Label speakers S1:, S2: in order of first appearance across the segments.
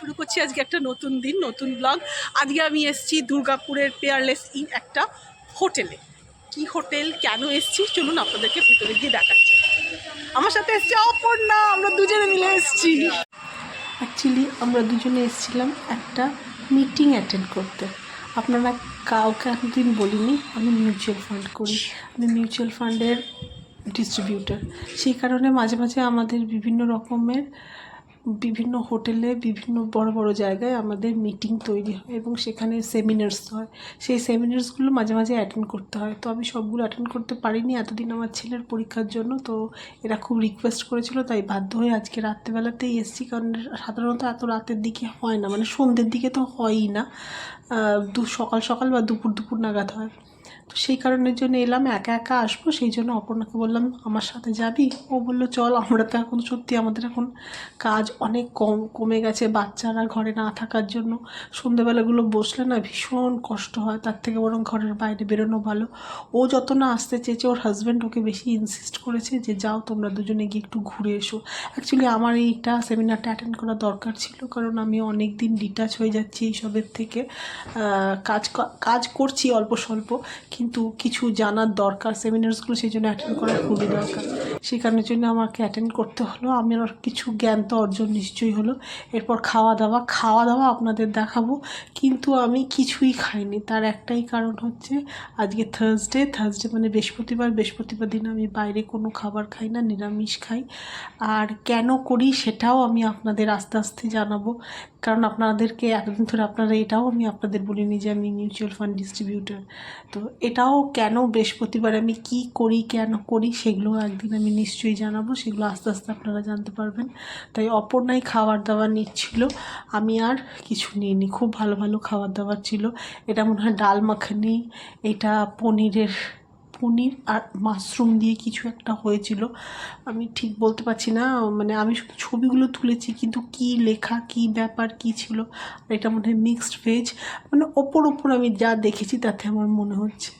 S1: শুরু করছি আজকে একটা নতুন দিন, নতুন ব্লগ আজকে আমি এসেছি দুর্গাপুরের পেয়ারলেস ইন একটা হোটেলে। কি হোটেল, কেন এসেছি? চলুন আপনাদেরকে ভিতরে গিয়ে দেখাচ্ছি। আমার সাথে এসছে অপর্ণা, আমরা দুজনে মিলে এসেছি। অ্যাকচুয়ালি আমরা দুজনে এসেছিলাম একটা মিটিং অ্যাটেন্ড করতে। আপনারা কাউকে একদিন বলিনি, আমি মিউচুয়াল ফান্ড করি। আমি মিউচুয়াল ফান্ডের ডিস্ট্রিবিউটার সেই কারণে মাঝে মাঝে আমাদের বিভিন্ন রকমের বিভিন্ন হোটেলে বিভিন্ন বড় বড় জায়গায় আমাদের মিটিং তৈরি হয় এবং সেখানে সেমিনার্স হয়। সেই সেমিনার্সগুলো মাঝে মাঝে অ্যাটেন্ড করতে হয়। তো আমি সবগুলো অ্যাটেন্ড করতে পারিনি। এতদিন আমার ছেলের পরীক্ষার জন্য। তো এরা খুব রিকোয়েস্ট করেছিল, তাই বাধ্য হয়ে আজকে রাত্রেবেলাতেই এসেছি। কারণ সাধারণত এত রাতের দিকে হয় না। মানে সন্ধ্যের দিকে তো হয়ই না। দু সকাল সকাল বা দুপুর দুপুর নাগাদ হয়। তো সেই কারণের জন্য এলাম, একা একা আসব, সেই জন্য অপর্ণাকে বললাম, আমার সাথে যাবি? ও বলল, চল, আমরা তো এখন সত্যি আমাদের এখন কাজ অনেক কম, কমে গেছে বাচ্চারা ঘরে না থাকার জন্য। সন্ধেবেলাগুলো বসলে না ভীষণ কষ্ট হয়, তার থেকে বরং ঘরের বাইরে বেরোনো ভালো। ও যত না আসতে চেয়েছে, ওর হাজব্যান্ড ওকে বেশি ইনসিস্ট করেছে যে, যাও তোমরা দুজনে গিয়ে একটু ঘুরে এসো। অ্যাকচুয়ালি আমার এইটা সেমিনারটা অ্যাটেন্ড করা দরকার ছিল, কারণ আমি অনেক দিন ডিটাচ হয়ে যাচ্ছি এইসবের থেকে। কাজ কাজ করছি অল্প স্বল্প, কিন্তু কিছু জানার দরকার সেমিনার্সগুলো সেই জন্য অ্যাটেন্ড করা খুবই দরকার। কারণের জন্য আমাকে অ্যাটেন্ড করতে হলো। আমার কিছু জ্ঞান তো অর্জন নিশ্চয়ই হলো। এরপর খাওয়া দাওয়া খাওয়া দাওয়া আপনাদের দেখাবো। কিন্তু আমি কিছুই খাইনি। তার একটাই কারণ হচ্ছে, আজকে থার্সডে থার্সডে মানে বৃহস্পতিবার। বৃহস্পতিবার দিন আমি বাইরে কোনো খাবার খাই না, নিরামিষ খাই। আর কেন করি সেটাও আমি আপনাদের আস্তে আস্তে জানাব। কারণ আপনাদেরকে এতদিন ধরে আপনারা এটাও আমি আপনাদের বলিনি যে আমি মিউচুয়াল ফান্ড ডিস্ট্রিবিউটার তো এটাও কেন বৃহস্পতিবার আমি কি করি, কেন করি, সেগুলো একদিন আমি নিশ্চয়ই জানাব, সেগুলো আস্তে আস্তে আপনারা জানতে পারবেন। তাই অপর্ণাই খাবার দাবার নিচ্ছিল। আমি আর কিছু নিইনি, খুব ভালো ভালো খাবার দাবার ছিল। এটা মনে হয় ডাল মাখানি, এটা পনিরের, পনির আর মাশরুম দিয়ে কিছু একটা হয়েছিল। আমি ঠিক বলতে পারছি না মানে আমি শুধু ছবিগুলো তুলেছি, কিন্তু কি লেখা, কি ব্যাপার, কি ছিল, আর এটা মনে হয় মিক্সড ভেজ মানে ওপর ওপর আমি যা দেখেছি তাতে আমার মনে হচ্ছে।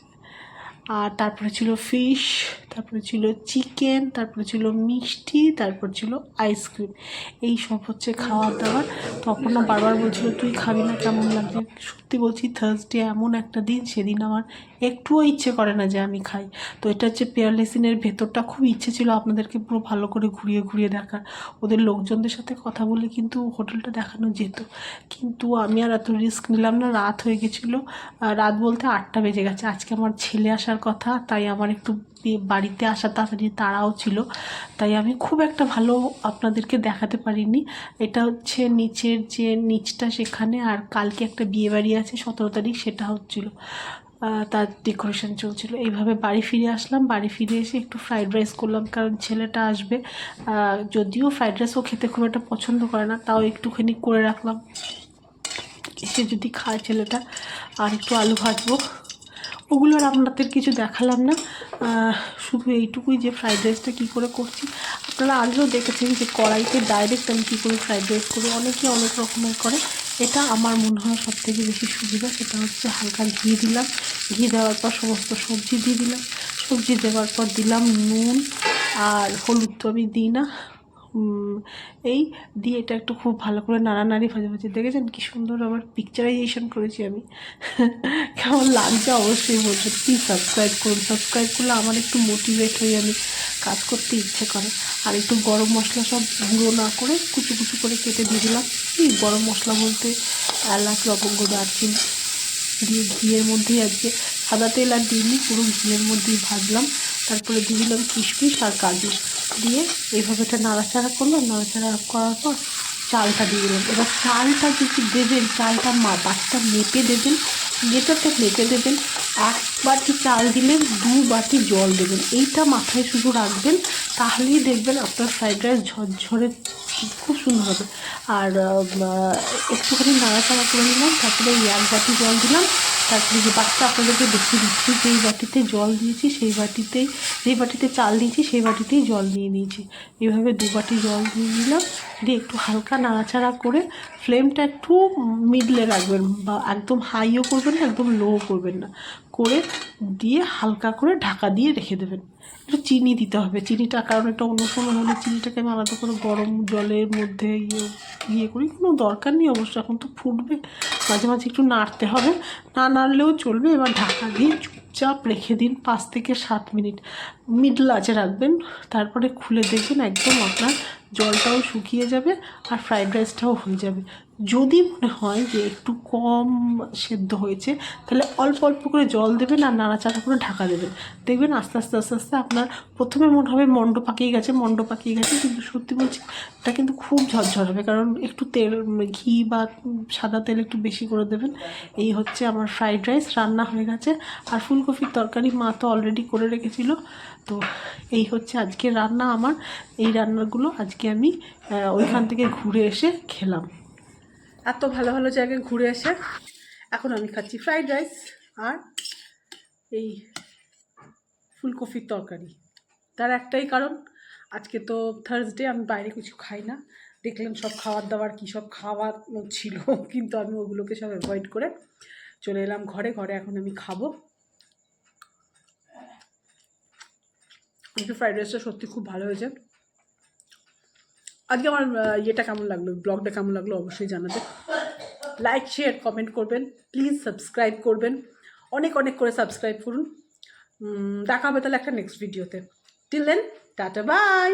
S1: আর তারপরে ছিল ফিশ তারপরে ছিল চিকেন, তারপরে ছিল মিষ্টি, তারপর ছিল আইসক্রিম। এই সব হচ্ছে খাওয়া দাওয়ার তখন না বারবার বলছিল, তুই খাবি না, কেমন লাগবে সত্যি বলছি থার্সডে এমন একটা দিন, সেদিন আমার একটুও ইচ্ছে করে না যে আমি খাই। তো এটা হচ্ছে পেয়ারলেসিনের ভেতরটা খুব ইচ্ছে ছিল আপনাদেরকে পুরো ভালো করে ঘুরিয়ে ঘুরিয়ে দেখার। ওদের লোকজনদের সাথে কথা বলে কিন্তু হোটেলটা দেখানো যেত। কিন্তু আমি আর এত রিস্ক নিলাম না, রাত হয়ে গেছিল। রাত বলতে আটটা বেজে গেছে। আজকে আমার ছেলে আসার কথা, তাই আমার একটু বাড়িতে আসা তাড়াতাড়ি তাড়াও ছিল। তাই আমি খুব একটা ভালো আপনাদেরকে দেখাতে পারিনি। এটা হচ্ছে নিচের যে নিচটা সেখানে আর কালকে একটা বিয়ে বাড়ি আছে, সতেরো তারিখ সেটা হচ্ছিল। তার ডেকোরেশন চলছিল। এইভাবে বাড়ি ফিরে আসলাম। বাড়ি ফিরে এসে একটু ফ্রাইড রাইস করলাম, কারণ ছেলেটা আসবে। যদিও ফ্রাইড রাইসও খেতে খুব একটা পছন্দ করে না, তাও একটুখানি করে রাখলাম। এসে যদি খায় ছেলেটা, আর একটু আলু ভাজবো। ওগুলো আর আপনাদের কিছু দেখালাম না। শুধু এইটুকুই যে ফ্রাইড রাইসটা কী করে করছি। আপনারা আগেও দেখেছেন যে কড়াইতে ডাইরেক্ট আমি কী করে ফ্রাইড রাইস করি, অনেকে অনেক রকমের করে। এটা আমার মনে হয় সব থেকে বেশি সুবিধা, সেটা হচ্ছে হালকা ঘি দিলাম। ঘি দেওয়ার পর সমস্ত সবজি দিয়ে দিলাম। সবজি দেওয়ার পর দিলাম নুন আর হলুদ তো আমি দিই না। এই দিয়ে এটা একটু খুব ভালো করে নাড়ানাড়ি ভাজা ভাজা দেখেছেন কি সুন্দর আমার পিকচারাইজেশন করেছি আমি। কেমন লাগছে অবশ্যই বলবেন। প্লিজ সাবস্ক্রাইব করুন। সাবস্ক্রাইব করলে আমার একটু মোটিভেট হয়ে আমি কাজ করতে ইচ্ছে করে। আর একটু গরম মশলা সব গুঁড়ো না করে কুচু কুচু করে কেটে দিয়ে দিলাম। এই গরম মশলা বলতে এলাচ, লবঙ্গ, দারচিনি দিয়ে ঘিয়ের মধ্যেই আজকে সাদা তেল আর দিইনি পুরো ঘিয়ের মধ্যেই ভাজলাম। তারপরে দিয়ে দিলাম কিশমিশ আর কাজু দিয়ে এইভাবে একটা নাড়াচাড়া করলাম, নাড়াচাড়া করার পর চালটা দিয়ে দিলাম। এবার চালটা যদি দেবেন, চালটা মা, বাটিটা মেপে দেবেন, মেটাতে মেপে দেবেন, এক বাটি চাল দিলে দু বাটি জল দেবেন। এইটা মাথায় শুধু রাখবেন, তাহলেই দেখবেন আপনার ফ্রাইড রাইস ঝরঝরে খুব সুন্দর হবে। আর একটুখানি নাড়াচাড়া করে নিলাম, তারপরে এক বাটি জল দিলাম তারপরে যে বাটিটা আপনাদেরকে দেখিয়ে দিচ্ছি, যেই বাটিতে জল দিয়েছি, সেই বাটিতেই যেই বাটিতে চাল দিয়েছি, সেই বাটিতেই জল দিয়ে নিয়েছি। এভাবে দু বাটি জল দিয়ে নিলাম। দিয়ে একটু হালকা নাড়াচাড়া করে ফ্লেমটা একটু মিডলে রাখবেন বা একদম হাইও করবেন না, একদম লোও করবেন না। করে দিয়ে হালকা করে ঢাকা দিয়ে রেখে দেবেন। একটু চিনি দিতে হবে। চিনিটা কারণ একটা অন্য সময় হলে চিনিটাকে আমি আলাদা করে গরম জলের মধ্যে ইয়ে ইয়ে করি। কোনো দরকার নেই অবশ্য, এখন তো ফুটবে। মাঝে মাঝে একটু নাড়তে হবে। না নাড়লেও চলবে। এবার ঢাকা দিয়ে চুপচাপ রেখে দিন পাঁচ থেকে সাত মিনিট। মিডল আঁচে রাখবেন, তারপরে খুলে দেখবেন একদম আপনার জলটাও শুকিয়ে যাবে আর ফ্রাইড রাইসটাও হয়ে যাবে। যদি মনে হয় যে একটু কম সেদ্ধ হয়েছে, তাহলে অল্প অল্প করে জল দেবেন আর নাড়াচাড়া করে ঢাকা দেবেন। দেখবেন আস্তে আস্তে আস্তে আস্তে আপনার প্রথমে মনে হবে মণ্ড পাকিয়ে গেছে, মন্ড পাকিয়ে গেছে, কিন্তু সত্যি বলছি এটা কিন্তু খুব ঝরঝর হবে, কারণ একটু তেল, ঘি বা সাদা তেল একটু বেশি করে দেবেন। এই হচ্ছে আমার ফ্রাইড রাইস, রান্না হয়ে গেছে। আর ফুলকপির তরকারি মা তো অলরেডি করে রেখেছিল। তো এই হচ্ছে আজকে রান্না আমার। এই রান্নাগুলো আজকে আমি ওইখান থেকে ঘুরে এসে খেলাম।
S2: এত ভালো ভালো জায়গায় ঘুরে এসে এখন আমি খাচ্ছি ফ্রাইড রাইস আর এই ফুলকপির তরকারি। তার একটাই কারণ, আজকে তো থার্সডে আমি বাইরে কিছু খাই না। দেখলাম সব খাবার দাবার কী সব খাবার ছিল, কিন্তু আমি ওগুলোকে সব অ্যাভয়েড করে চলে এলাম ঘরে। ঘরে এখন আমি খাব। কিন্তু ফ্রাইড রাইসটা সত্যি খুব ভালো হয়েছে। আজকে আমার ইয়েটা কেমন লাগল? ব্লগটা কেমন লাগল অবশ্যই জানাতে। লাইক শেয়ার কমেন্ট করবেন। প্লিজ সাবস্ক্রাইব করবেন। অনেক অনেক করে সাবস্ক্রাইব করুন। দেখা হবে তাহলে একটা নেক্সট ভিডিওতে টিল দেন টাটা বাই